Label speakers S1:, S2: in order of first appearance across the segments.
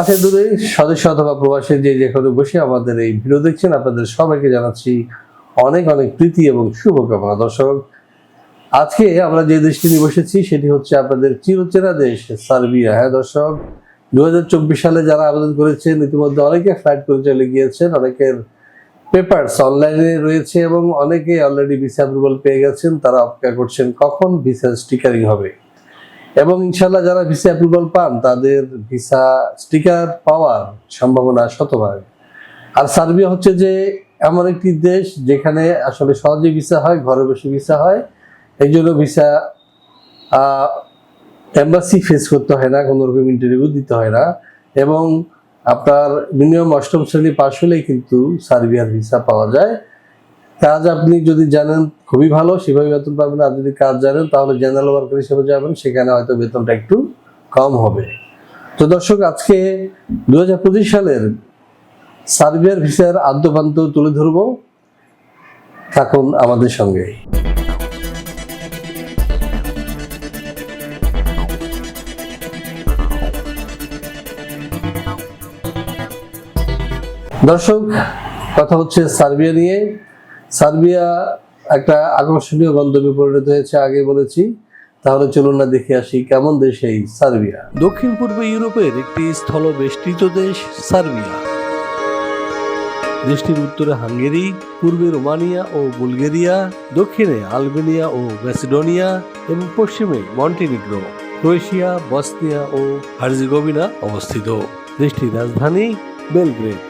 S1: কাছে দূরে সদস্য অথবা প্রবাসী যে যেখানে বসে আমাদের এই ভিডিও দেখছেন, আপনাদের সবাইকে জানাচ্ছি অনেক অনেক প্রীতি এবং শুভকামনা। দর্শক, আজকে আমরা যে দেশটি নিয়ে বসেছি, সেটি হচ্ছে আপনাদের চিরচেনা দেশ, সার্বিয়া। হ্যাঁ দর্শক দু হাজার চব্বিশ সালে যারা আবেদন করেছেন, ইতিমধ্যে অনেকে ফ্লাইট করে চলে গিয়েছেন, অনেকের পেপারস অনলাইনে রয়েছে এবং অনেকে অলরেডি ভিসা অ্যাপ্রুভাল পেয়ে গেছেন। তারা অপেক্ষা করছেন কখন ভিসা স্টিকারিং হবে। এবং ইনশাল্লাহ যারা ভিসা অ্যাপ্রুভাল পান, তাদের ভিসা স্টিকার পাওয়ার সম্ভাবনা শতভাগ। আর সার্বিয়া হচ্ছে যে, এমন একটি দেশ যেখানে আসলে সহজে ভিসা হয়, ঘরে বসে ভিসা হয়। এই জন্য ভিসা এম্বাসি ফেস করতে হয় না, কোনো রকম ইন্টারভিউ দিতে হয় না। এবং আপনার মিনিমাম অষ্টম শ্রেণি পাশ হলেই কিন্তু সার্বিয়ার ভিসা পাওয়া যায়। কাজ আপনি যদি জানেন, খুবই ভালো, সেভাবে বেতন পাবেন। আর যদি কাজ জানেন, তাহলে জেনারেল ওয়ার্কার হিসেবে যাবেন, সেখানে হয়তো বেতনটা একটু কম হবে। তো দর্শক, আজকে দু হাজার কুড়ি সালের সার্বিয়ার ভিসার আদ্যপান্ত তুলে ধরবো। থাকুন আমাদের সঙ্গে। দর্শক, কথা হচ্ছে সার্বিয়া নিয়ে। সার্বিয়া একটা আকর্ষণীয় গন্তব্যে পরিণত হয়েছে আগে বলেছি। তাহলে চলুন না দেখে আসি কেমন দেশ এই সার্বিয়া।
S2: দক্ষিণ পূর্ব ইউরোপের একটি স্থলবেষ্টিত দেশ, সার্বিয়া। দেশটির উত্তরে হাঙ্গেরি, পূর্বে রোমানিয়া ও বুলগেরিয়া, দক্ষিণে আলবেনিয়া ও ম্যাসিডোনিয়া, এবং পশ্চিমে মন্টিনিগ্রো, ক্রোয়েশিয়া, বসনিয়া ও হার্জিগোভিনা অবস্থিত। দেশটির রাজধানী বেলগ্রেড।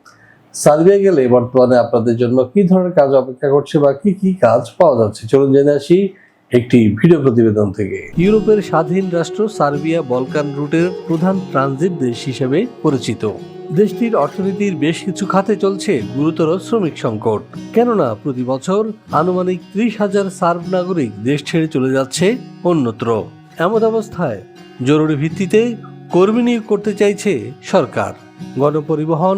S1: সার্বিয়া গেলে বর্তমানে আপনাদের জন্য কি ধরনের কাজ অপেক্ষা করছে বা কি কি কাজ পাওয়া যাচ্ছে? চলুন জেনে আসি একটি ভিডিও প্রতিবেদন থেকে।
S2: ইউরোপের স্বাধীন রাষ্ট্র সার্বিয়া বলকান রুটের প্রধান ট্রানজিট দেশ হিসেবে পরিচিত। দেশটির অর্থনীতির বেশ কিছু খাতে চলছে গুরুতর শ্রমিক সংকট। কেননা, প্রতি বছর আনুমানিক ত্রিশ হাজার সার্ব নাগরিক দেশ ছেড়ে চলে যাচ্ছে অন্যত্র। এমন অবস্থায় জরুরি ভিত্তিতে কর্মী নিয়োগ করতে চাইছে সরকার। গণপরিবহন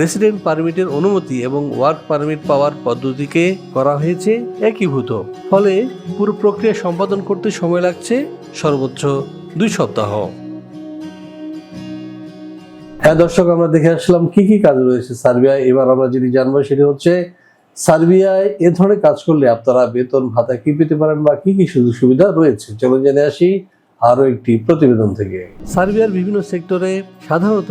S2: রেসিডেন্ট পারমিটের অনুমতি এবং ওয়ার্ক পারমিট পাওয়ার পদ্ধতিকে করা হয়েছে একীভূত। ফলে পুরো প্রক্রিয়া সম্পাদন করতে সময় লাগছে সর্বোচ্চ দুই সপ্তাহ।
S1: হ্যাঁ দর্শক, আমরা দেখে আসলাম কি কি কাজ রয়েছে সার্বিয়ায়। এবার আমরা যেটি জানব সেটি হচ্ছে, সার্বিয়ায় এ ধরনের কাজ করলে আপনারা বেতন ভাতা কি পেতে পারেন বা কি কি সুযোগ সুবিধা রয়েছে? চলুন জেনে আসি আরও একটি প্রতিবেদন থেকে।
S2: সার্বিয়ার বিভিন্ন সেক্টরে সাধারণত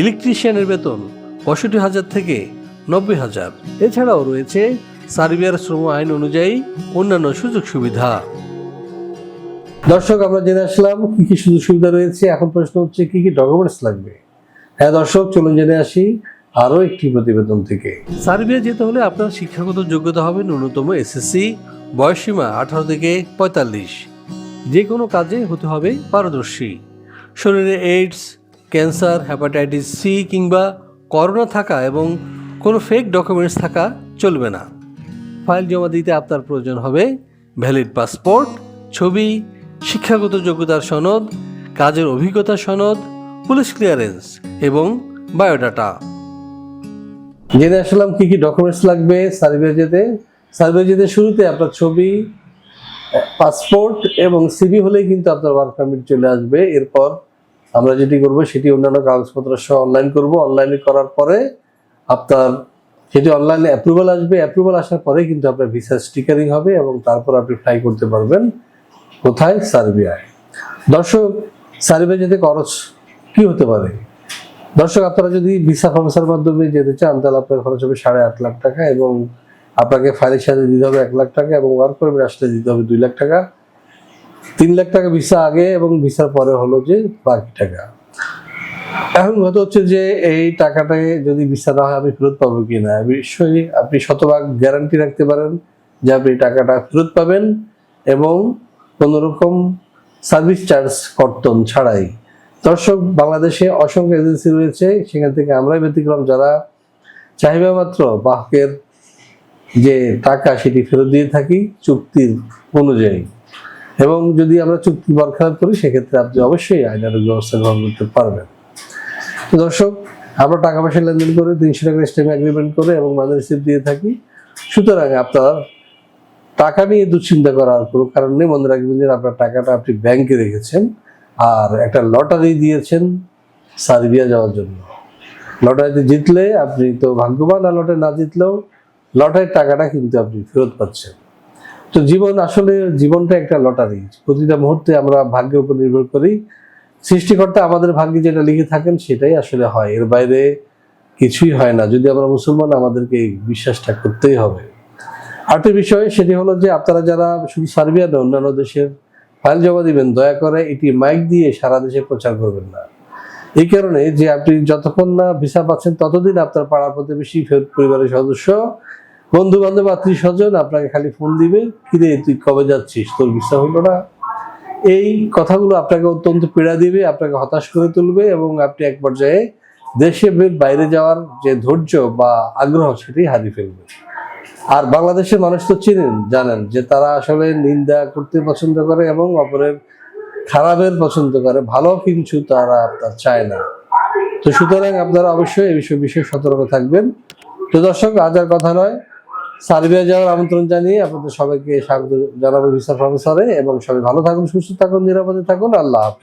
S2: ইলেকট্রিশিয়ানের বেতন পঁয়ষট্টি হাজার থেকে নব্বই হাজার। এছাড়াও রয়েছে সার্বিয়ার শ্রম আইন অনুযায়ী অন্যান্য সুযোগ সুবিধা।
S1: দর্শক, আমরা জেনে আসলাম কি কি সুযোগ সুবিধা রয়েছে। এখন প্রশ্ন হচ্ছে, কি কি ডকুমেন্টস লাগবে? হ্যাঁ দর্শক, চলুন জেনে আসি আরও একটি প্রতিবেদন থেকে।
S2: সার্বিয়া যেতে হলে আপনার শিক্ষাগত যোগ্যতা হবে ন্যূনতম এসএসসি, বয়সসীমা আঠারো থেকে পঁয়তাল্লিশ। যে কোনো কাজে হতে হবে পারদর্শী। শরীরে এইডস ক্যান্সার হ্যাপাটাইটিস সি কিংবা করোনা থাকা এবং কোনো ফেক ডকুমেন্টস থাকা চলবে না। ফাইল জমা দিতে আপনার প্রয়োজন হবে ভ্যালিড পাসপোর্ট ছবি, শিক্ষাগত যোগ্যতার সনদ, কাজের অভিজ্ঞতা সনদ পুলিশ ক্লিয়ারেন্স এবং বায়োডাটা
S1: জেনে আসলাম কি কি ডকুমেন্টস লাগবে সার্ভে যেতে। সার্ভে যেতে শুরুতে আপনার ছবি পাসপোর্ট এবং সিবি হলেই কিন্তু আপনার ওয়ার্ক পারমিট চলে আসবে। এরপর আমরা যেটি করব, সেটি অন্যান্য কাগজপত্র সহ অনলাইন করব। অনলাইনে করার পরে আপনার, সেটি অনলাইনে অ্যাপ্রুভাল আসবে। অ্যাপ্রুভাল আসার পরে কিন্তু আপনার ভিসা স্টিকারিং হবে এবং তারপর আপনি ফ্লাই করতে পারবেন কোথায়? সার্বিয়ায়। দর্শক সার্ভে যেতে খরচ কি হতে পারে? দর্শক, আপনারা যদি ভিসা প্রফেসর মাধ্যমে যেতে চান, তাহলে আপনার খরচ হবে সাড়ে আট লাখ টাকা এবং আপনাকে ফাইলের সাথে দিতে হবে এক লাখ টাকা এবং ওয়ার্ক পারমিট আসলে দিতে হবে দুই লাখ টাকা। তিন লাখ টাকা ভিসা আগে এবং ভিসার পরে হলো যে বাকি টাকা। এখন কথা হচ্ছে যে এই টাকাটায় যদি ভিসা না হয়, আমি ফেরত পাবো কি না নিশ্চয়ই আপনি শতভাগ গ্যারান্টি রাখতে পারেন যে আপনি টাকাটা ফেরত পাবেন এবং কোনো রকম সার্ভিস চার্জ কর্তন ছাড়াই। দর্শক, বাংলাদেশে অসংখ্য এজেন্সি রয়েছে, সেখান থেকে আমরাই ব্যতিক্রম। যারা চাহিদা মাত্র বাহকের যে টাকা সেটি ফেরত দিয়ে থাকি চুক্তির অনুযায়ী। এবং যদি আমরা চুক্তি বরখাস্ত করি, সেক্ষেত্রে আপনি অবশ্যই আইনানুগ ব্যবস্থা গ্রহণ করতে পারবেন। দর্শক, আমরা টাকা পয়সা লেনদেন করে তিনশো টাকা স্টেম এগ্রিমেন্ট করে এবং মাদার রিসিপ্ট দিয়ে থাকি। সুতরাং আপনার টাকা নিয়ে দুশ্চিন্তা করার কোনো কারণ নেই। মনে রাখবেন যে আপনার টাকাটা আপনি ব্যাংকে রেখেছেন আর একটা লটারি দিয়েছেন সার্বিয়া যাওয়ার জন্য। লটারিতে জিতলে আপনি তো ভাগ্যবান, আর লটারি না জিতলেও লটারির টাকাটা কিন্তু আপনি ফেরত পাচ্ছেন। তো জীবন আসলে জীবনটা একটা লটারি। প্রতিটা মুহূর্তে আমরা ভাগ্যের উপর নির্ভর করি। সৃষ্টিকর্তা আমাদের ভাগ্যে যেটা লিখে থাকেন সেটাই আসলে হয়। এর বাইরে কিছুই হয় না। যদি আমরা মুসলমান, আমাদেরকে এই বিশ্বাসটা করতেই হবে। আরেকটি বিষয় সেটি হলো যে আপনারা যারা শুধু সার্বিয়া না অন্যান্য দেশের ফাইল জমা দিবেন, দয়া করে এটি মাইক দিয়ে সারা দেশে প্রচার করবেন না। এই কারণে যে আপনি যতক্ষণ না ভিসা পাচ্ছেন, ততদিন আপনার পাড়া প্রতিবেশী পরিবারের সদস্য বন্ধু বান্ধব আত্মীয় স্বজন আপনাকে খালি ফোন দিবে, কিরে, তুই কবে যাচ্ছিস? তোর বিশ্বাস হলো না? এই কথাগুলো আপনাকে অত্যন্ত পীড়া দিবে, আপনাকে হতাশ করে তুলবে এবং আপনি এক পর্যায়ে দেশে বাইরে যাওয়ার যে ধৈর্য বা আগ্রহ সেটি হারিয়ে ফেলবে। আর বাংলাদেশের মানুষ তো চিনেন, জানেন যে তারা আসলে নিন্দা করতে পছন্দ করে এবং অপরের খারাপের পছন্দ করে। ভালো কিছু তারা আপনার চায় না। তো সুতরাং আপনারা অবশ্যই এই বিষয়ে বিশেষ সতর্ক থাকবেন। তো দর্শক, আজ আর কথা নয়। সার্বিয়া যাওয়ার আমন্ত্রণ জানিয়ে আপনাদের সবাইকে স্বাগত জানাব ভিসা প্রফেসরে এবং সবাই ভালো থাকুন, সুস্থ থাকুন, নিরাপদে থাকুন। আল্লাহ হাফেজ।